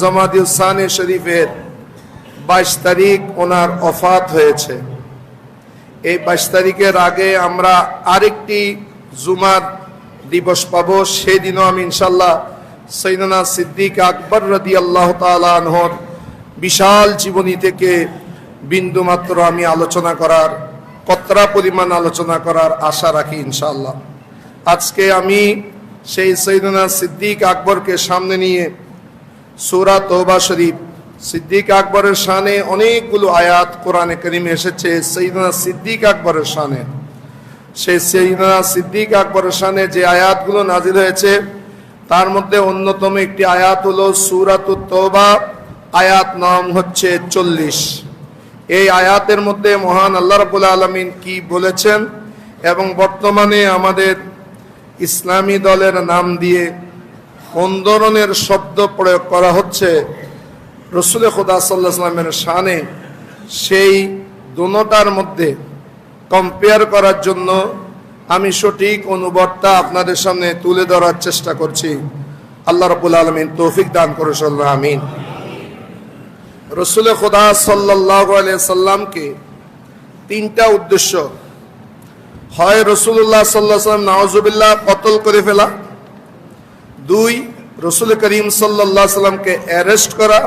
জমাদিউসানে শরীফের বাইশ তারিখ ওনার অফাত হয়েছে। এই বাইশ তারিখের আগে আমরা আরেকটি জুমার দিবস পাব, সেদিনও আমি ইনশাল্লাহ সৈদনা সিদ্দিক আকবর রদি আল্লাহ তালহর বিশাল জীবনী থেকে বিন্দুমাত্র আমি আলোচনা করার কতরা পরিমাণ আলোচনা করার আশা রাখি ইনশাল্লাহ আজকে আমি সেই সৈদনা সিদ্দিক আকবরকে সামনে নিয়ে সুরা তোবা শরীফ। সিদ্দিক আকবরের শানে অনেকগুলো আয়াত কোরআনে করিমে এসেছে সৈদনা সিদ্দিক আকবরের শানে। সেই সৈদনা সিদ্দিক আকবরের শানে যে আয়াতগুলো নাজিল হয়েছে, তার মধ্যে অন্যতম একটি আয়াত হলো সুরাত তোবা আয়াত নাম হচ্ছে চল্লিশ। এই আয়াতের মধ্যে মহান আল্লাহ রাবুল আলমিন কি বলেছেন এবং বর্তমানে আমাদের ইসলামী দলের নাম দিয়ে কোন ধরনের শব্দ প্রয়োগ করা হচ্ছে? রসুল খুদা সাল্লাহ সাল্লামের শানে সেই দুটার মধ্যে কম্পেয়ার করার জন্য আমি সঠিক অনুবাদটা আপনাদের সামনে তুলে ধরার চেষ্টা করছি। আল্লাহ রবুল আলমিন তৌফিক দান করে সাল্লাহ আমিন। রসুল খুদা সাল্লাহ সাল্লামকে তিনটা উদ্দেশ্য। হয় রসুল্লাহ সাল্লাহ সাল্লাম নওয়াজুবিল্লাহ কতল করে ফেলা। দুই, রসুল করিম সাল্লাহ সাল্লামকে অ্যারেস্ট করা।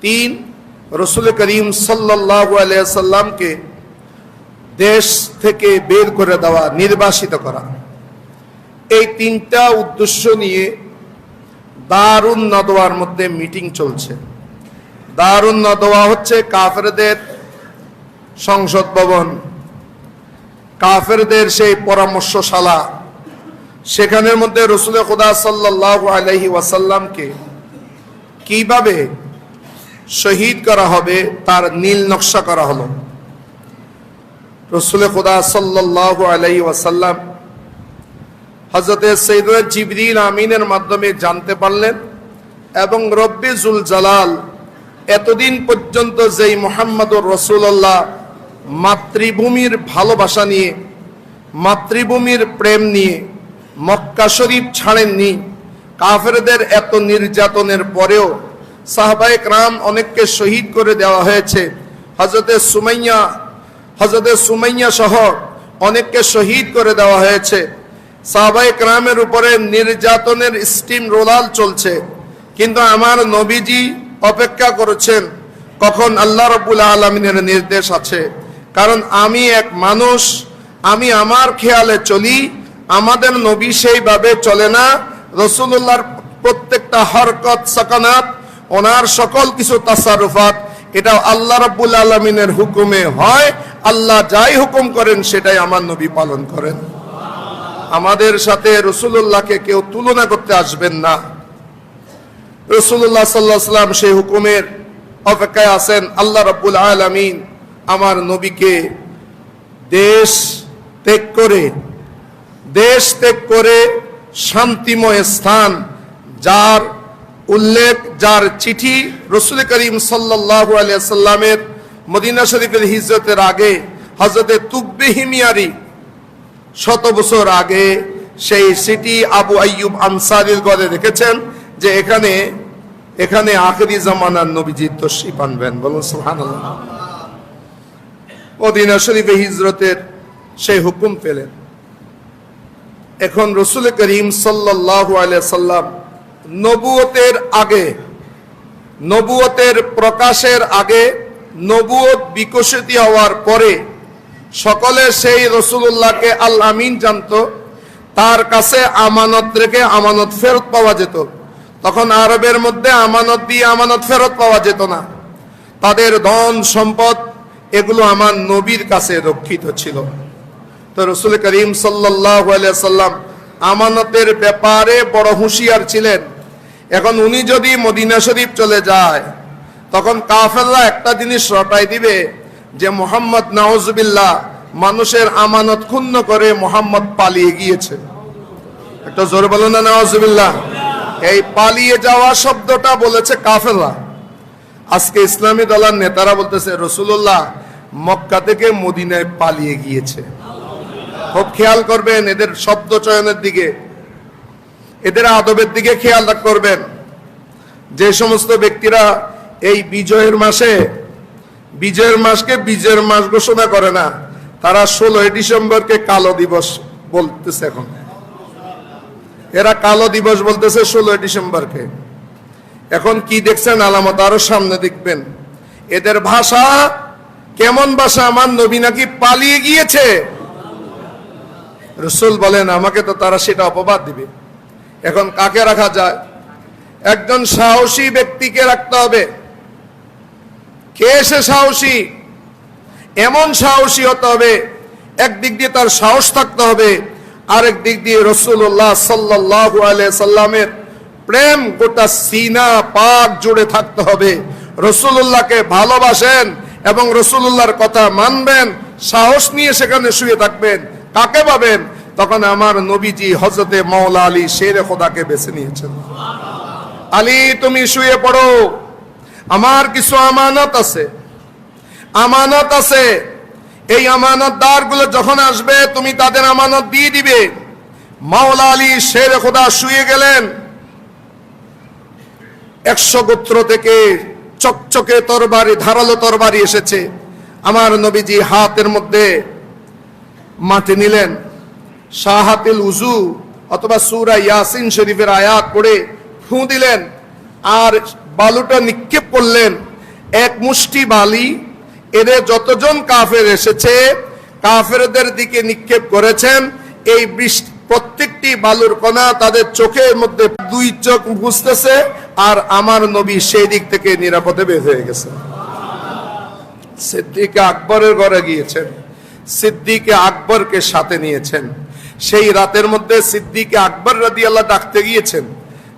তিন, রসুল করিম সাল্লাহ সাল্লামকে দেশ থেকে বের করে দেওয়া, নির্বাসিত করা। এই তিনটা উদ্দেশ্য নিয়ে দারুণ নদোয়ার মধ্যে মিটিং চলছে। দারুণ নদোয়া হচ্ছে কাফেরদের সংসদ ভবন। কাফেরদের সেই পরামর্শশালা সেখানের মধ্যে রসুল খুদা সাল্লাহ আলহি ওয়াসাল্লামকে কীভাবে শহীদ করা হবে, তার নীল নকশা করা হলো। রসুল খুদা সাল্লাহ আলহি ওয়াসাল্লাম হজরত সৈদ জিবরিল আমিনের মাধ্যমে জানতে পারলেন এবং রব্বি জুল জালাল এতদিন পর্যন্ত যেই মোহাম্মদুর রসুল্লাহ মাতৃভূমির ভালোবাসা নিয়ে, মাতৃভূমির প্রেম নিয়ে মক্কা শরীফ ছাড়েননি। কাফেরদের এত নির্যাতনের পরেও সাহবায়ক রাম অনেককে শহীদ করে দেওয়া হয়েছে। হজরতে সুমাইয়া হজরতে সুমাইয়া সহ অনেককে শহীদ করে দেওয়া হয়েছে। সাহবায়ক রামের উপরে নির্যাতনের স্টিম রোলাল চলছে। কিন্তু আমার নবীজি অপেক্ষা করেছেন, কখন আল্লাহ রবুল আলমিনের নির্দেশ আছে। কারণ আমি এক মানুষ, আমি আমার খেয়ালে চলি আমাদের নবী সেইভাবে চলে না। রসুল্লাহর প্রত্যেকটা হরকত, সকানাত, ওনার সকল কিছু তাসারুফাত এটা আল্লাহ রব্বুল আলমিনের হুকুমে হয়। আল্লাহ যাই হুকুম করেন, সেটাই আমার নবী পালন করেন। আমাদের সাথে রসুল্লাহকে কেউ তুলনা করতে আসবেন না। রসুল্লাহ সাল্লাহ সাল্লাম সেই হুকুমের অপেক্ষায় আছেন, আল্লাহ রব্বুল আলমিন আমার নবীকে দেশ ত্যাগ করে দেশ ত্যাগ করে শান্তিময় স্থান, যার উল্লেখ, যার চিঠি রসুল করিম সাল্লাহ সাল্লামের মদিনা শরীফের হিজরতের আগে হজরতে তুব্বে হিমিয়ারি শত বছর আগে সেই সিটি আবু আইয়ুব আনসারির গড়ে রেখেছেন যে এখানে এখানে আখেরি জামানার নবীজি তশরিফ আনবেন। বলুন সুবহানাল্লাহ। মদিনা শরীফে হিজরতের সেই হুকুম পেলেন। এখন রসুল করিম সাল্লাহ সাল্লাম নবুয়তের আগে, নবুয়তের প্রকাশের আগে নবুয়ত বিকশিত হওয়ার পরে সকলে সেই রসুল্লাহকে আল আমিন জানত, তার কাছে আমানত রেখে আমানত ফেরত পাওয়া যেত। তখন আরবের মধ্যে আমানত দিয়ে আমানত ফেরত পাওয়া যেত না। তাদের ধন সম্পদ এগুলো আমার নবীর কাছে রক্ষিত ছিল। তো রসুল করিম সাল্লাহ সাল্লাম আমানতের ব্যাপারে বড় হুঁশিয়ার ছিলেন। এখন উনি যদি মদিনা শরীফ চলে যায়, তখন কাফেল্লা একটা জিনিস রটাই দিবে যে মোহাম্মদ নওয়াজবিল্লাহ মানুষের আমানত ক্ষুণ্ণ করে মোহাম্মদ পালিয়ে গিয়েছে। একটা জোর বলো না নওয়াজবিল্লাহ এই পালিয়ে যাওয়া শব্দটা বলেছে কাফেলা আজকে ইসলামী দলার নেতারা বলতেছে রসুল্লাহ মক্কা থেকে মদিনায় পালিয়ে গিয়েছে। খুব খেয়াল করবেন এদের শব্দ চয়নের দিকে। এদের আদবের দিকে খেয়াল করবেন। যে সমস্ত ব্যক্তিরা এই বিজয়ের মাসে, বিজয়ের মাসকে বিজয়ের মাস ঘোষণা করে না, তারা ষোলোই ডিসেম্বরকে কালো দিবস বলতেছে এখন। এরা কালো দিবস বলতেছে ষোলোই ডিসেম্বরকে। এখন কি দেখছেন? আলামত আরও সামনে দেখবেন। এদের ভাষা কেমন ভাষা? আমার নবী নাকি পালিয়ে গিয়েছে। রসুল বলেন, আমাকে তো তারা সেটা অপবাদ দিবে। এখন কাকে রাখা যায়? একজন সাহসী ব্যক্তিকে রাখতে হবে। কে সে সাহসী? এমন সাহসী হতে হবে, একদিক দিয়ে তার সাহস থাকতে হবে, আরেক দিক দিয়ে রসুল্লাহ সাল্লাহ সাল্লামের প্রেম গোটা সিনা পাক জুড়ে থাকতে হবে। রসুল্লাহকে ভালোবাসেন এবং রসুল্লাহর কথা মানবেন, সাহস নিয়ে সেখানে শুয়ে থাকবেন। কাকে পাবেন? তখন আমার নবীজি হজরতে মৌলা আলী শের খোদাকে বেছে নিয়েছেন। আলী, তুমি শুয়ে পড়ো। আমার কিছু আমানত আছে। আমানত আছে। এই আমানতদারগুলো যখন আসবে, তুমি তাদের আমানত দিয়ে দিবে। মাওলা আলী শের খোদা শুয়ে গেলেন। একশো গোত্র থেকে চকচকে তরবারি, ধারালো তরবারি এসেছে। আমার নবীজি হাতের মধ্যে মাটি নিলেন। শাহাতিল উজু অথবা সুরা ইয়াসিন শরীফের আয়াত পড়ে ফু দিলেন আর বালুটা নিক্ষেপ করলেন। এক মুষ্টি বালি এদের যতজন কাফের এসেছে, কাফেরদের দিকে নিক্ষেপ করেছেন। এই বৃষ্টি, প্রত্যেকটি বালুর কণা তাদের চোখের মধ্যে দুই চোখ বুঝতেছে আর আমার নবী সেই দিক থেকে নিরাপদে বের হয়ে গেছে। সিদ্দিকে আকবরের ঘরে গিয়েছেন। সিদ্দিকে আকবরকে সাথে নিয়েছেন। সেই রাতের মধ্যে সিদ্দিকে আকবর রাদি আল্লাহ ডাকতে গিয়েছেন।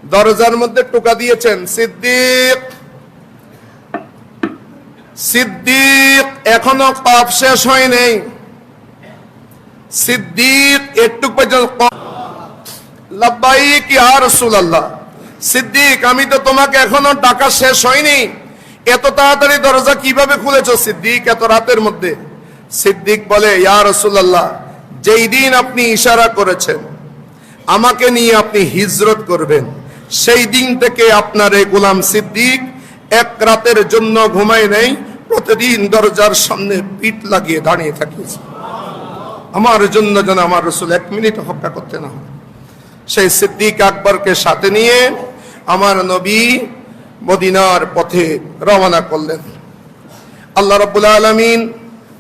দরজার মধ্যে টোকা দিয়েছেন, সিদ্দিক! সিদ্দিক, এখনও পাপ শেষ হয় নেই। সিদ্দিক, একটু পর্যন্ত সিদ্দিক, আমি তো তোমাকে এখনও ডাকা শেষ হয়নি। এত তাড়াতাড়ি দরজা কীভাবে খুলেছো সিদ্দিক, এত রাতের মধ্যে? সিদ্দিক বলে, ইয়া রাসূলুল্লাহ, যেই দিন আপনি ইশারা করেছেন, আমাকে নিয়ে আপনি হিজরত করবেন, সেই দিন থেকে আপনার এই গোলাম সিদ্দিক এক রাতের জন্য ঘুমায় নেই, প্রতিদিন দরজার সামনে পিঠ লাগিয়ে দাঁড়িয়ে থাকিয়েছে। আমার জন্য যেন আমার রসুল এক মিনিট অপেক্ষা করতে না হয়। সেই সিদ্দিক আকবরকে সাথে নিয়ে আমার নবী মদিনার পথে রওনা করলেন। আল্লাহ রব্বুল আলমিন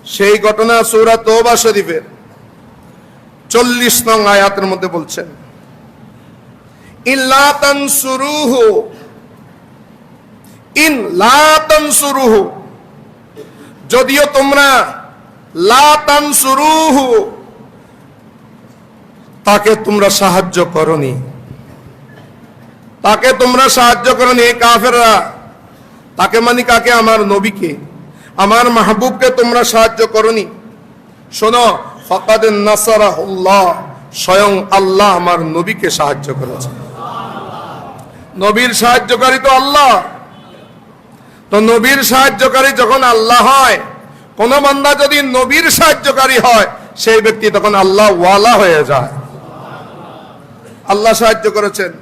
সেই ঘটনা সৌরা তোবা শরীফের চল্লিশ নং আয়াতের মধ্যে বলছেন, ইল্লা তানসুরুহু, ইন লা তানসুরুহু, যদিও তোমরা লা তানসুরুহু, তাকে তোমরা সাহায্য করনি। তাকে তোমরা সাহায্য করনি কাফেররা। তাকে মানে কাকে? আমার নবীকে। আমার মাহবুবকে তোমরা সাহায্য করনি। শোনো, ফকাদ নাসারাহুল্লাহ, স্বয়ং আল্লাহ আমার নবীকে সাহায্য করেছে। নবীর সাহায্যকারী তো আল্লাহ। তো নবীর সাহায্যকারী যখন আল্লাহ হয়, কোন বান্দা যদি নবীর সাহায্যকারী হয়, সেই ব্যক্তি তখন আল্লাহ ওয়ালা হয়ে যায়। আল্লাহ সাহায্য করেছেন।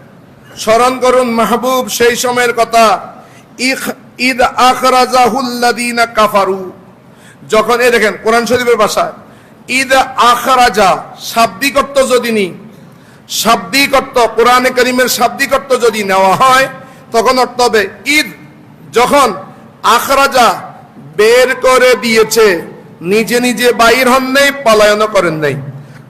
স্মরণ করুন মাহবুব, সেই সময়ের কথা। ইখ- ঈদ আখরাজাহুল্লাদিনা কাফারু। যখন, এই দেখেন, কোরআন শরীফের ভাষায় ঈদ আখরাজা শাব্দিক অর্থ যদি নি শাব্দিক অর্থ কোরআনে করিমের শাব্দিক অর্থ যদি নেওয়া হয়, তখন অর্থ হবে ঈদ যখন আখরাজা বের করে দিয়েছে, নিজে নিজে বাইর হন নাই পলায়ন করেন নাই।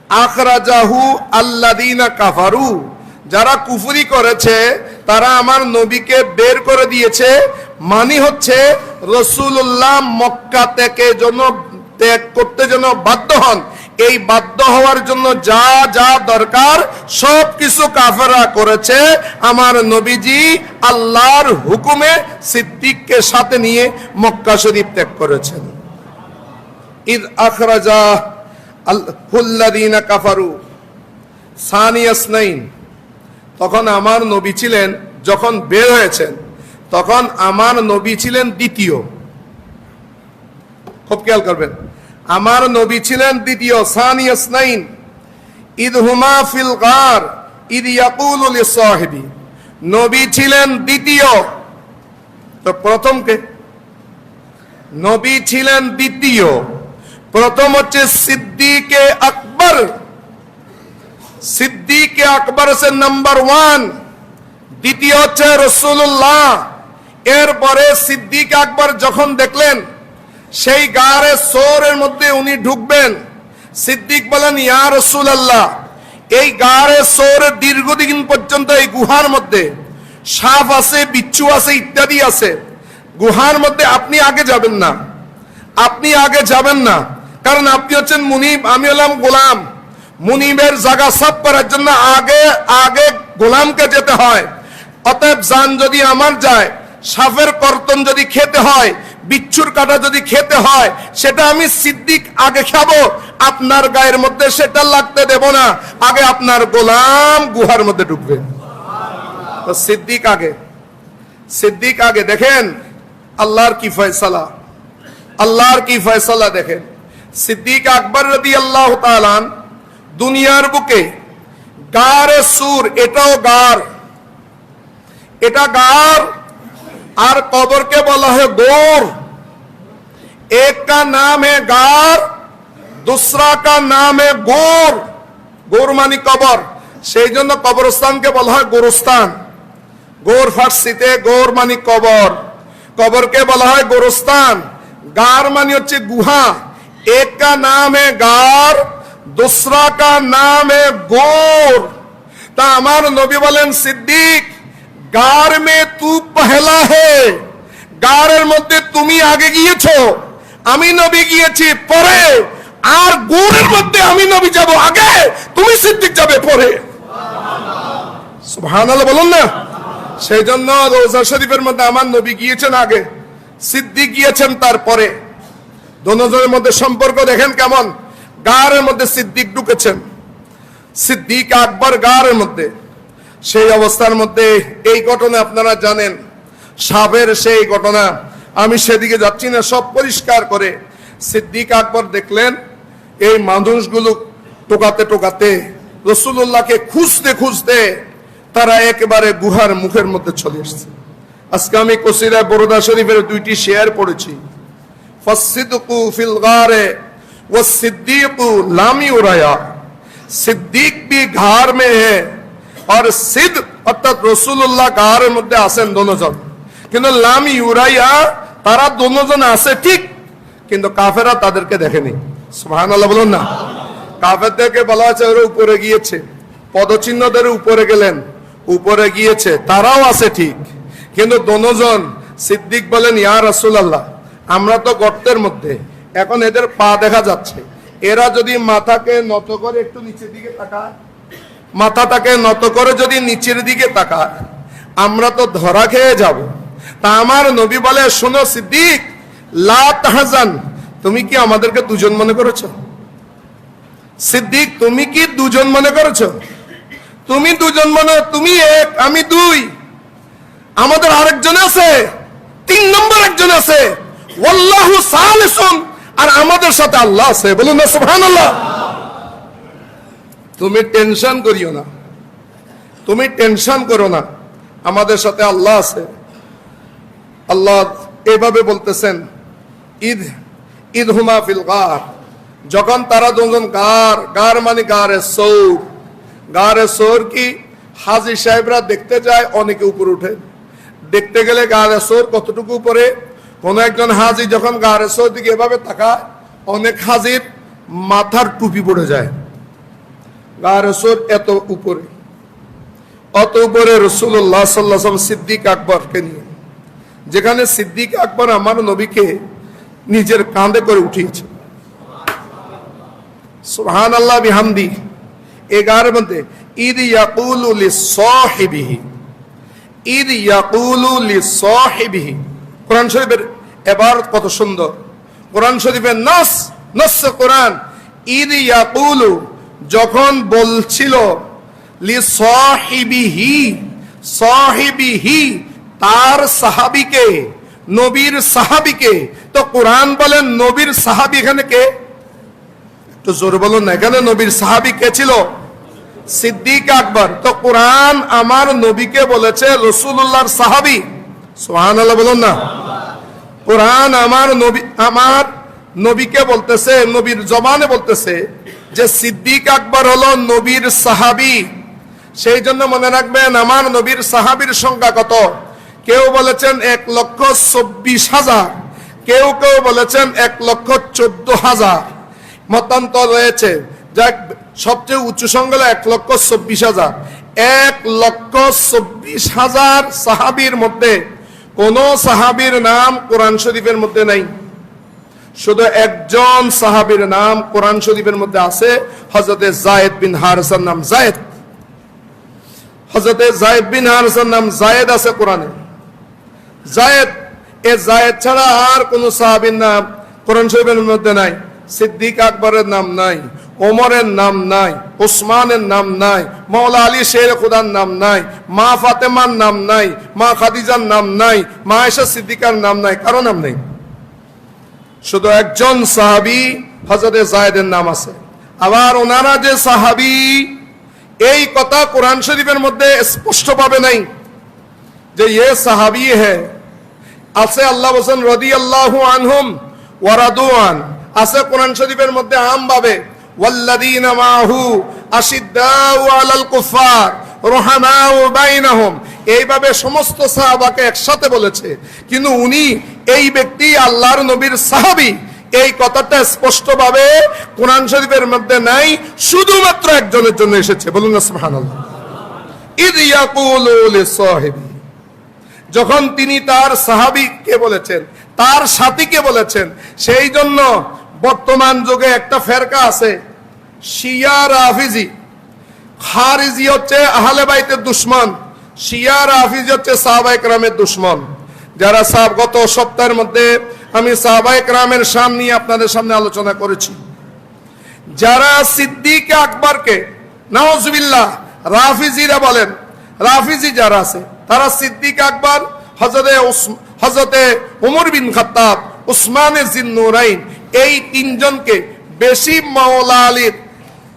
আখরাজাহু আল্লাদিনা কাফারু। যারা কুফুরি করেছে, তারা আমার নবীকে বের করে দিয়েছে মানি হচ্ছে রসুল্লাহ মক্কা থেকে জন্য ত্যাগ করতে যেন বাধ্য হন। এই বাধ্য হওয়ার জন্য যা যা দরকার সব কিছু কাফেরা করেছে। আমার নবীজি আল্লাহর হুকুমে সিদ্দিককে সাথে নিয়ে মক্কা শরীফ ত্যাগ করেছেন। ঈদ আখরাজা হুল্লাদিনা কাফারু সানিয়াসনাইন। তখন আমার নবী ছিলেন, যখন বের হয়েছেন। তখন আমার নবী ছিলেন দ্বিতীয়। খুব খেয়াল করবেন। আমার নবী ছিলেন দ্বিতীয় সানিয়াসনাইন ঈদ হুমা ফিল গার ঈদ ইয়াকুল লিসাহিবি নবী ছিলেন দ্বিতীয়। তো প্রথমকে নবী ছিলেন দ্বিতীয়। প্রথম হচ্ছে সিদ্দিকে আকবর। সিদ্দিকে আকবর হচ্ছে নাম্বার ওয়ান। দ্বিতীয় হচ্ছে রসুল্লাহ এরপরে সিদ্দিক আকবর যখন দেখলেন, সেই গাড়ে সোরের মধ্যে উনি ঢুকবেন, সিদ্দিক বলেন, ইয়া রসুল আল্লাহ এই গাড়ে সোরের দীর্ঘদিন পর্যন্ত এই গুহার মধ্যে, সাপ আছে, বিচ্ছু আছে, ইত্যাদি আছে, গুহার মধ্যে আপনি আগে যাবেন না, আপনি আগে যাবেন না, কারণ আপনি হচ্ছেন মুনিব, আমি হলাম গোলাম, মুনিবের জায়গা সাফ করার জন্য আগে আগে গোলামকে যেতে হয়, অতএব যান যদি আমার যায় সাফের কর্তন যদি খেতে হয়, বিচ্ছুর কাটা যদি খেতে হয়, সেটা আমি সিদ্দিক আগে খাব, আপনার গায়ের মধ্যে সেটা লাগতে দেব না, আগে আপনার গোলাম গুহার মধ্যে ঢুকবে সিদ্দিক আগে সিদ্দিক আগে দেখেন আল্লাহর কি ফয়সালা, আল্লাহর কি ফয়সালা দেখেন। সিদ্দিক আকবর রদি আল্লাহ দুনিয়ার বুকে গারে সুর এটাও গার, এটা গার আর কবরকে বলা হয় গোর एक का नाम है गार दूसरा का नाम है গোর গোর মানে কবর সেই জন্য কবরস্থানকে বলা হয় গোরস্থান গোর ফার্সিতে গোর মানে কবর কবরকে বলা হয় গোরস্থান গার মানে হচ্ছে গুহা এক কা নাম है গার दूसरा का नाम है গোর তা আমার নবী বলেন সিদ্দিক গার মে তু পহলা হে। গারের মধ্যে তুমি আগে গিয়েছো। আমি নবী গিয়েছি পরে। আর গোরের মধ্যে আমি নবী যাব আগে। তুমি সিদ্দিক যাবে পরে। সুবহানাল্লাহ বলুন না। সেই জন্য রোজা শরীফের মধ্যে আমার নবী গিয়েছেন আগে। সিদ্দিক গিয়েছেন তারপরে দোনোজনের মধ্যে সম্পর্ক দেখেন কেমন? গারের মধ্যে সিদ্দিক ঢুকেছেন। সিদ্দিক আকবর গারের মধ্যে। সেই অবস্থার মধ্যে এই ঘটনা আপনারা জানেন। সাবের সেই ঘটনা। আমি সেদিকে যাচ্ছি না, সব পরিষ্কার করে। সিদ্দিক আকবর দেখলেন, এই মানুষগুলো টোকাতে টোকাতে রসুল্লাহকে খুঁজতে খুঁজতে তারা একেবারে গুহার মুখের মধ্যে চলে এসছে আজকে আমি কসিরায় বরোদা শরীফের দুইটি শেয়ার পড়েছি। ও সিদ্দিকু লামি সিদ্দিক ভি ঘার মে হ্যাঁ और সিদ, অর্থাৎ রসুল্লাহ গারের মধ্যে আছেন দোনোজন কিন্তু লামি ইউরাইয়া, তারা দোনোজন আছে ঠিক, কিন্তু কাফেরা তাদেরকে দেখেনি। সুবহানাল্লাহ বলুন না। কাফেরদেরকে বলা ওরা উপরে গিয়েছে। পদচিহ্নদের উপরে গেলেন, উপরে গিয়েছে। তারাও আছে ঠিক। কিন্তু দোনোজন সিদ্দিক বলেন, ইয়া রাসূলুল্লাহ, আমরা তো গর্তের মধ্যে। এখন এদের পা দেখা যাচ্ছে। এরা যদি মাথাকে নত করে একটু নিচের দিকে তাকায় মাথাটাকে নত করে যদি নিচের দিকে তাকায়, আমরা তো ধরা খেয়ে যাব। তা আমার নবী বলে, শোনো সিদ্দিক তুমি কি আমাদেরকে দুজন মনে করেছ? সিদ্দিক, তুমি কি দুজন মনে করেছ? তুমি দুজন মনে, তুমি এক, আমি দুই। আমাদের আরেকজন আছে, তিন নম্বর একজন আছে। সালিসুন, আর আমাদের সাথে আল্লাহ আছে। বলুন না, সুবহানাল্লাহ। তুমি টেনশন করিও না। তুমি টেনশন করো না। আমাদের সাথে আল্লাহ আছে। আল্লাহ এভাবে বলতেছেন, ঈদ ঈদ হুমা ফিল গার। যখন তারা দুজন গার গার মানে গারে সৌর। গারে সৌর কি? হাজি সাহেবরা দেখতে যায়, অনেকে উপরে উঠে। দেখতে গেলে গারে সৌর কতটুকু উপরে? কোন একজন হাজি যখন গারে সৌর দিকে এভাবে তাকায়, অনেক হাজির মাথার টুপি পড়ে যায়। গারসোর এত উপরে। অত উপরে রসুল্লাহ সাল্লাম সিদ্দিক আকবরকে নিয়ে। যেখানে সিদ্দিক আকবর আমার নবীকে নিজের কাঁধে করে উঠিয়েছে। সুহান আল্লাহ বিহামদি এগার মধ্যে ঈদ ইয়াকুলু লিসাহিবিহি ঈদ ইয়াকুলু লিসাহিবিহি কোরআন শরীফের এবার কত সুন্দর। কোরআন শরীফের নস নস কোরআন। ঈদ ইয়াকুলু যখন বলছিল, লি সাহিবিহি সাহিবিহি, তার সাহাবিকে, নবীর সাহাবিকে। তো কোরআন বলেন, নবীর সাহাবি এখানে কে? তো জোর বলুন না, এখানে নবীর সাহাবি কে ছিল? সিদ্দিক আকবর। তো কোরআন আমার নবীকে বলেছে রসুল্লাহর সাহাবি। সোহান আল্লাহ বলুন না। কোরআন আমার নবী, আমার নবীকে বলতেছে, নবীর জবানে বলতেছে যে সিদ্দিক আকবর হলো নবীর সাহাবি, সেই জন্য মনে রাখবেন আমার নবীর সাহাবীর সংখ্যা কত? কেউ বলেছেন এক লক্ষ চব্বিশ হাজার, কেউ কেউ বলেছেন এক লক্ষ চোদ্দ হাজার। মতান্তর রয়েছে যাক সবচেয়ে উঁচু সংখ্যা হলো এক লক্ষ চব্বিশ হাজার। এক লক্ষ চব্বিশ হাজার সাহাবীর মধ্যে কোন সাহাবীর নাম কোরআন শরীফের মধ্যে নাই। শুধু একজন সাহাবীর নাম কোরআন শরীফের মধ্যে আছে হজরতে জায়েদ বিন হারসার নাম জায়েদ। হজরতে জায়েদ বিন হারসার নাম জায়েদ আছে কোরআনে। জায়েদ, এ জায়েদ ছাড়া আর কোন সাহাবীর নাম কোরআন শরীফের মধ্যে নাই। সিদ্দিক আকবরের নাম নাই, ওমরের নাম নাই, ওসমানের নাম নাই মৌলা আলী শের খুদার নাম নাই, মা ফাতেমার নাম নাই, মা খাদিজার নাম নাই, মা আয়েশা সিদ্দিকার নাম নাই, কারও নাম নেই। শুধু একজন সাহাবি হজরতে জায়েদের নাম আছে। আবার ওনারা যে সাহাবি, এই কথা কোরআন শরীফের মধ্যে স্পষ্ট পাবে নাই যে ইয়ে সাহাবি হে। আছে আল্লাহ বসেন রদি আল্লাহ আনহুম ওয়ারাদুয়ান আছে কোরআন শরীফের মধ্যে আম ভাবে, ওয়াল্লাযীনা মাহু আশিদ্দাউ আলাল কুফার রুহামাউ বাইনাহুম। এইভাবে সমস্ত সাহাবাকে একসাথে বলেছে। কিন্তু উনি এই ব্যক্তি আল্লাহর নবীর সাহাবী। এই কথাটা স্পষ্টভাবে কোরআন শরীফের মধ্যে নাই, শুধুমাত্র একজনের জন্য এসেছে। বলুন না, সুবহানাল্লাহ। ইদ ইয়াকুলু লিসাহিবি। যখন তিনি তার সাহাবিকে বলেছেন, তার সাথীকে বলেছেন, সেই জন্য বর্তমান যুগে একটা ফেরকা আছে, শিয়া রাফিজি। খারিজি হচ্ছে আহলে বাইতের দুশ্মন, শিয়া রাফিজি হচ্ছে সাহাবাই রামের দুশ্মন। যারা সাহাব, গত সপ্তাহের মধ্যে আমি সাহাবাই রামের সাম নিয়ে আপনাদের সামনে আলোচনা করেছি। যারা সিদ্দিক আকবরকে নওয়াজবিল্লাহ রাফিজিরা বলেন, রাফিজি যারা আছে, তারা সিদ্দিক আকবর হজরতে উস- হজরতে উমর বিন খাত্তাব উসমান জিন্নুরাইন, এই তিনজনকে বেশি মাওলা আলীর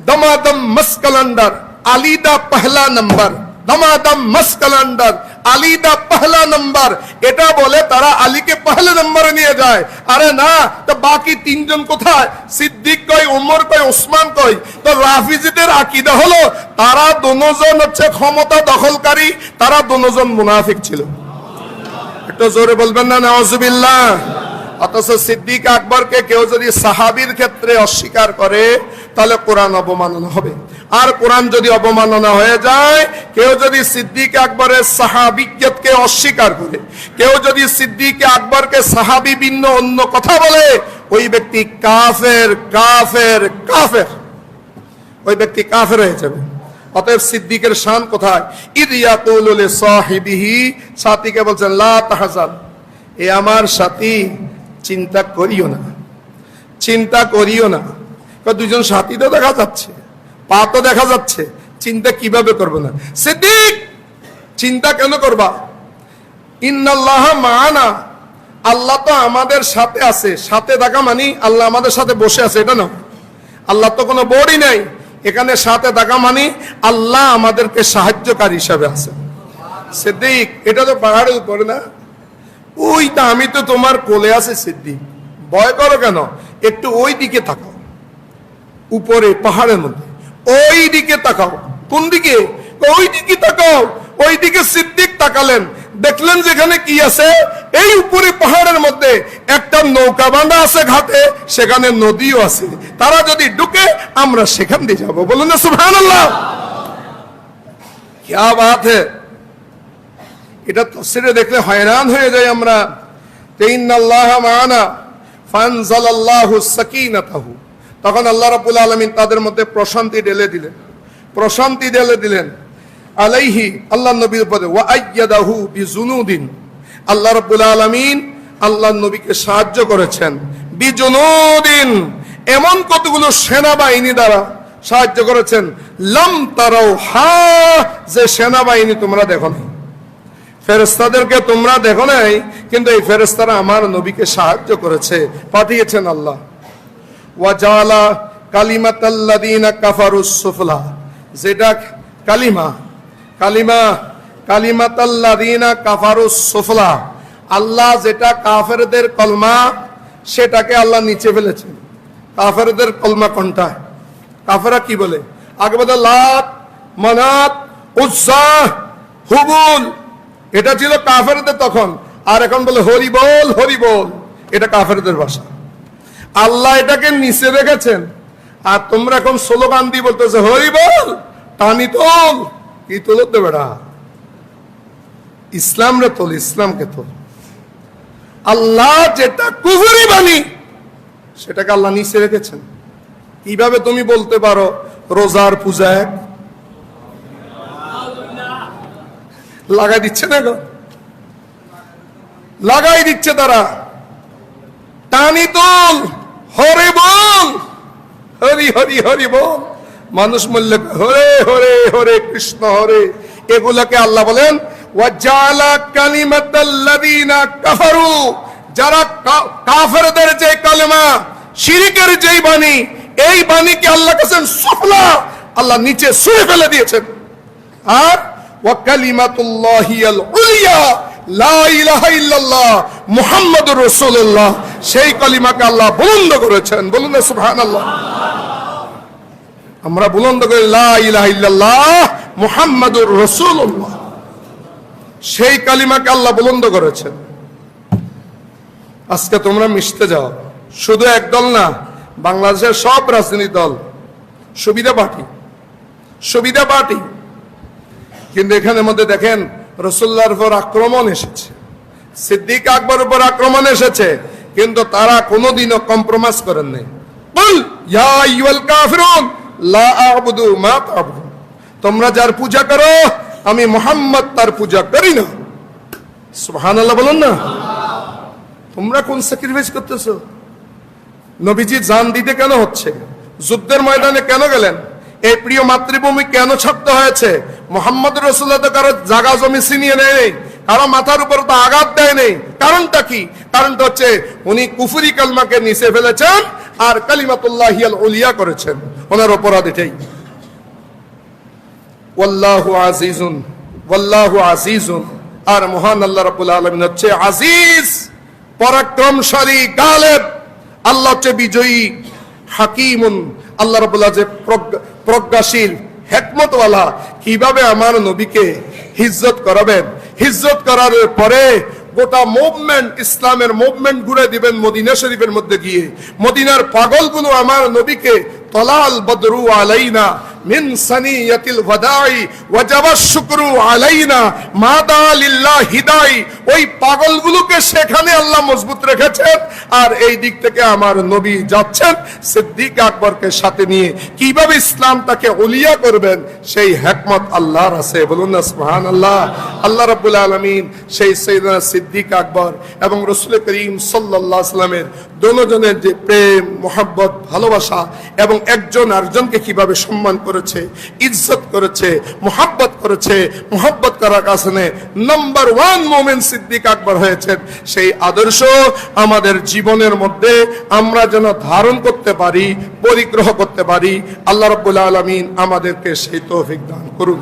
দমাদম মস্কলন্ডার, আলিদা পহলা নম্বর। দমাদম মস্কলন্ডার আলিদা পহলা নম্বর। এটা বলে তারা আলীকে পহলে নম্বরে নিয়ে যায়। আরে না, তো বাকি তিনজন কোথায়? সিদ্দিক কয় উমর কয় ওসমান কয় তো রাফিজিদের আকিদা হলো, তারা দুজন হচ্ছে ক্ষমতা দখলকারী, তারা দুজন মুনাফিক ছিল। একটু জোরে বলবেন না নওয়াজুবিল্লাহ অথচ সিদ্দিক আকবরকে কেউ যদি সাহাবীর ক্ষেত্রে অস্বীকার করে, তাহলে কোরআন অবমাননা হবে। আর কোরআন যদি অবমাননা হয়ে যায়, কেউ যদি সিদ্দিক আকবরের সাহাবিজ্ঞতকে অস্বীকার করে, কেউ যদি সিদ্দিক আকবরকে সাহাবি ভিন্ন অন্য কথা বলে, ওই ব্যক্তি কাফের কাফের কাফের। ওই ব্যক্তি কাফের হয়ে যাবে। অতএব সিদ্দিকের শান কোথায়? ইদ ইয়াকুলু লিসাহিবিহি সাথীকে বলছেন, লা তাহজান, এ আমার সাথী, চিন্তা করিও না। চিন্তা করিও না। দুজন সাথী তো দেখা যাচ্ছে। পা তো দেখা যাচ্ছে, চিন্তা কীভাবে করব না। সিদ্দিক, চিন্তা কেন করবা? ইন্নাল্লাহ মানা। আল্লাহ তো আমাদের সাথে আছে। সাথে থাকা মানে আল্লাহ আমাদের সাথে বসে আছে, এটা না। আল্লাহ তো কোনো বোর্ডই নাই। এখানে সাথে থাকা মানে আল্লাহ আমাদেরকে সাহায্যকারী হিসাবে আছে। সিদ্দিক, এটা তো পাহাড়ের উপরে না? ওই তা আমি তো তোমার কোলে আছে, সিদ্দিক। ভয় করো কেন? একটু ওই দিকে তাকাও উপরে, পাহাড়ের মধ্যে। ওই দিকে তাকাও। কোন দিকে? ওই দিকে তাকাও। ওই দিকে সিদ্দিক তাকালেন। দেখলেন যেখানে কি আছে? এই উপরে পাহাড়ের মধ্যে একটা নৌকা বাঁধা আছে ঘাটে, সেখানে নদীও আছে। তারা যদি ঢুকে, আমরা সেখান দিয়ে যাব। বলুন না এটা তফসিরে দেখলে হয়রান হয়ে যায় আমরা। তিন আল্লাহ মানা ফানজাল আল্লাহ সাকিনাতাহু। তখন আল্লাহ রাব্বুল আলামিন তাদের মধ্যে প্রশান্তি ঢেলে দিলেন। প্রশান্তি ঢেলে দিলেন। আলাইহি, আল্লাহ নবীর উপরে, ওয়া আইয়াদাহু বিজুনুদিন। আল্লাহ রাব্বুল আলামিন আল্লাহ নবীকে সাহায্য করেছেন। বিজুনুদিন, এমন কতগুলো সেনাবাহিনী দ্বারা সাহায্য করেছেন। লম তারাও হা, যে সেনাবাহিনী তোমরা দেখো না ফেরেস্তাদেরকে তোমরা দেখো নাই, কিন্তু এই ফেরেস্তারা আমার নবীকে সাহায্য করেছে, পাঠিয়েছেন আল্লাহ। ওয়াজালা কালিমাতাল্লাদিনা কাফারুস সুফলা। যেটা কালিমা কালিমা, কালিমাতাল্লাযীনা কাফারুস সুফলা। আল্লাহ যেটা কাফেরদের কলমা, সেটাকে আল্লাহ নিচে ফেলেছেন। কাফেরদের কলমা কোনটা কাফেরা কি বলে? আগে বলে লাত, মানাত, উজ্জা, হুবুল। এটা ছিল কাফেরদের তখন। আর এখন বলে হরি বল হরি বল এটা কাফেরদের ভাষা। আল্লাহ এটাকে নিচে রেখেছেন। আর তোমরা এখন স্লোগান দিয়ে বলতেছে, হরি বল, টানি তোল, কি তোল বেড়া? ইসলাম রে তোল, ইসলামকে তোল। আল্লাহ যেটা কুহুরি বাণী, সেটাকে আল্লাহ নিচে রেখেছেন। কীভাবে তুমি বলতে পারো, রোজার পূজা এক? লাগাই দিচ্ছে না গো? লাগাই দিচ্ছে তারা। টানি তোল হরে বল! হরি হরি হরি বল! মানুষ মূল্য হরে হরে হরে কৃষ্ণ, হরে। এগুলোকে আল্লাহ বলেন কাফারু। যারা কাফেরদের যে কালেমা, শিরিকের যেই বাণী, এই বাণীকে আল্লাহ কাছেন সুফলা আল্লাহ নিচে সুরে ফেলে দিয়েছেন। আর ওয়াকালিমাতুল্লাহি আল উলিয়া। সেই আল্লাহ বলুন আমরা সেই কালিমাকে আল্লাহ বুলন্দ করেছেন। আজকে তোমরা মিশতে যাও। শুধু একদল না, বাংলাদেশের সব রাজনীতি দল, সুবিধা পার্টি সুবিধা পার্টি। কিন্তু এখানের মধ্যে দেখেন রসুল্লাহর উপর আক্রমণ এসেছে। সিদ্দিক আকবর উপর আক্রমণ এসেছে, কিন্তু তারা কোনোদিনও কম্প্রোমাইজ করেন নাই। বল তোমরা যার পূজা করো, আমি মোহাম্মদ তার পূজা করি না। সুবহানাল্লাহ বলুন না। তোমরা কোন স্যাক্রিফাইস করতেছো? নবীজি জান দিতে কেন হচ্ছে? যুদ্ধের ময়দানে কেন গেলেন? এই প্রিয় মাতৃভূমি কেন ছাড়তে হয়েছে? মোহাম্মদ রসুল্লাহ তো কারও জাগা জমি ছিনিয়ে নেই, কারও মাথার উপর তো আঘাত দেয় নেই। কারণটা কি? কারণটা হচ্ছে উনি কুফুরি কালমাকে নিচে ফেলেছেন আর কালিমাতুল্লাহ উলিয়া করেছেন। ওনার অপরাধ এটাই আজিজুন আজিজুন। আর মহান আল্লাহ হচ্ছে আজিজ, পরাক্রমশালী, গালেব। আল্লাহ হচ্ছে বিজয়ী, হাকিমুন। আল্লাহ রাব্বুল প্রজ্ঞাশীল, হেকমতওয়ালা, কীভাবে আমার নবীকে হিজ্জত করাবেন? হিজ্জত করার পরে গোটা মুভমেন্ট ইসলামের মুভমেন্ট ঘুরে দিবেন মদিনা শরীফের মধ্যে গিয়ে। মদিনার পাগলগুলো আমার নবীকে তলাল বদরু আলাইনা মিন সানিয়াতিল ওয়াদাই ওয়াজাবা শুকরু আলাইনা মাদা লিল্লাহ হিদাই ওই পাগলগুলোকে সেখানে আল্লাহ মজবুত রেখেছেন আর এই দিক থেকে আমার নবী যাচ্ছেন সিদ্দিক আকবরকে সাথে নিয়ে। কীভাবে ইসলামটাকে ওলিয়া করবেন সেই হেকমত আল্লাহর আছে। বলুন না, সুবহানাল্লাহ। আল্লাহ রাব্বুল আলামিন সেই সৈয়দনা সিদ্দিক আকবর এবং রসুল করিম সাল্লাল্লাহু আলাইহি সাল্লামের দোনোজনের যে প্রেম, মোহাব্বত, ভালোবাসা এবং একজন আরেকজনকে কীভাবে সম্মান করেছে, ইজ্জত করেছে, মোহাব্বত করেছে, মোহাব্বত করার কারণে number one moment Siddique Akbar হয়েছেন। সেই আদর্শ আমাদের জীবনের মধ্যে আমরা যেন ধারণ করতে পারি, পরিগ্রহ করতে পারি, আল্লাহ রব্বুল আলমিন আমাদেরকে সেই তৌফিক দান করুন।